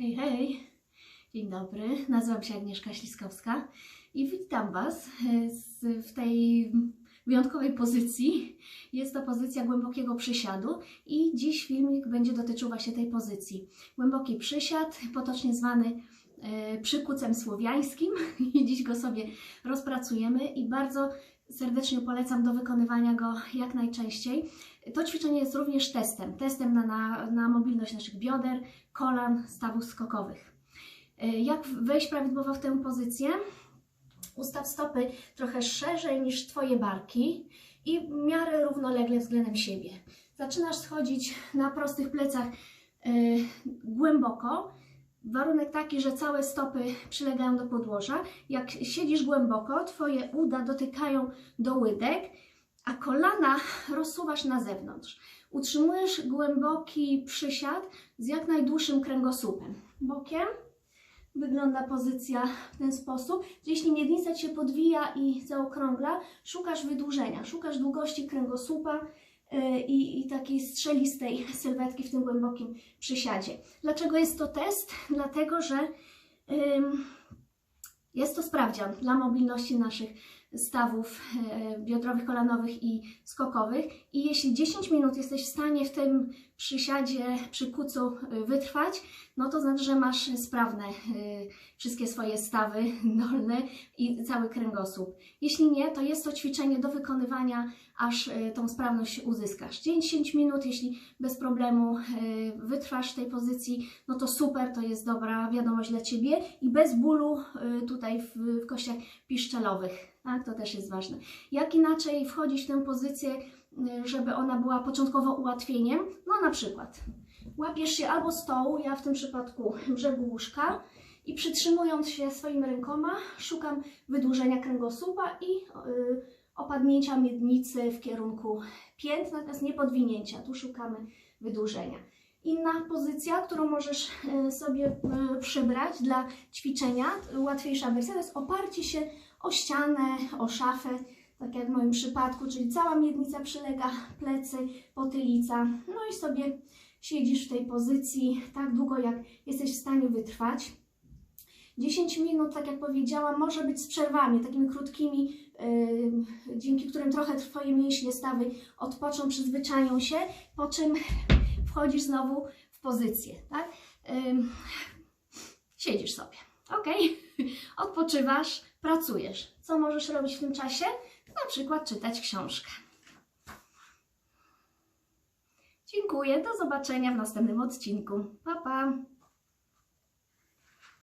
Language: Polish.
Hej, hej. Dzień dobry. Nazywam się Agnieszka Śliskowska i witam Was e, w tej wyjątkowej pozycji. Jest to pozycja głębokiego przysiadu i dziś filmik będzie dotyczył właśnie tej pozycji. Głęboki przysiad, potocznie zwany e, przykucem słowiańskim i dziś go sobie rozpracujemy i bardzo serdecznie polecam do wykonywania go jak najczęściej. To ćwiczenie jest również testem, testem na, na, na mobilność naszych bioder, kolan, stawów skokowych. E, Jak wejść prawidłowo w tę pozycję? Ustaw stopy trochę szerzej niż Twoje barki i w miarę równolegle względem siebie. Zaczynasz schodzić na prostych plecach e, głęboko. Warunek taki, że całe stopy przylegają do podłoża. Jak siedzisz głęboko, Twoje uda dotykają do łydek, a kolana rozsuwasz na zewnątrz. Utrzymujesz głęboki przysiad z jak najdłuższym kręgosłupem. Bokiem wygląda pozycja w ten sposób. Jeśli miednica się podwija i zaokrągla, szukasz wydłużenia, szukasz długości kręgosłupa i, i takiej strzelistej sylwetki w tym głębokim przysiadzie. Dlaczego jest to test? Dlatego, że jest to sprawdzian dla mobilności naszych stawów e, biodrowych, kolanowych i skokowych. I jeśli 10 minut jesteś w stanie w tym przysiadzie, przy kucu e, wytrwać, no to znaczy, że masz sprawne e, wszystkie swoje stawy dolne i cały kręgosłup. Jeśli nie, to jest to ćwiczenie do wykonywania, aż tą sprawność uzyskasz. 10 minut, jeśli bez problemu wytrwasz w tej pozycji, no to super, to jest dobra wiadomość dla Ciebie i bez bólu tutaj w, w kościach piszczelowych. Tak, to też jest ważne. Jak inaczej wchodzić w tę pozycję, y, żeby ona była początkowo ułatwieniem? No na przykład łapiesz się albo stołu, ja w tym przypadku brzegu łóżka i przytrzymując się swoimi rękoma szukam wydłużenia kręgosłupa i y, opadnięcia miednicy w kierunku pięt, natomiast nie podwinięcia. Tu szukamy wydłużenia. Inna pozycja, którą możesz y, sobie przybrać dla ćwiczenia, łatwiejsza wersja, to jest oparcie się o ścianę, o szafę, tak jak w moim przypadku, czyli cała miednica przylega, plecy, potylica. No i sobie siedzisz w tej pozycji tak długo, jak jesteś w stanie wytrwać. 10 minut, tak jak powiedziałam, może być z przerwami, takimi krótkimi, yy, dzięki którym trochę Twoje mięśnie stawy odpoczną, przyzwyczają się, po czym wchodzisz znowu w pozycję, tak? Yy, siedzisz sobie, ok? Odpoczywasz, pracujesz. Co możesz robić w tym czasie? Na przykład czytać książkę. Dziękuję, do zobaczenia w następnym odcinku. Pa, pa!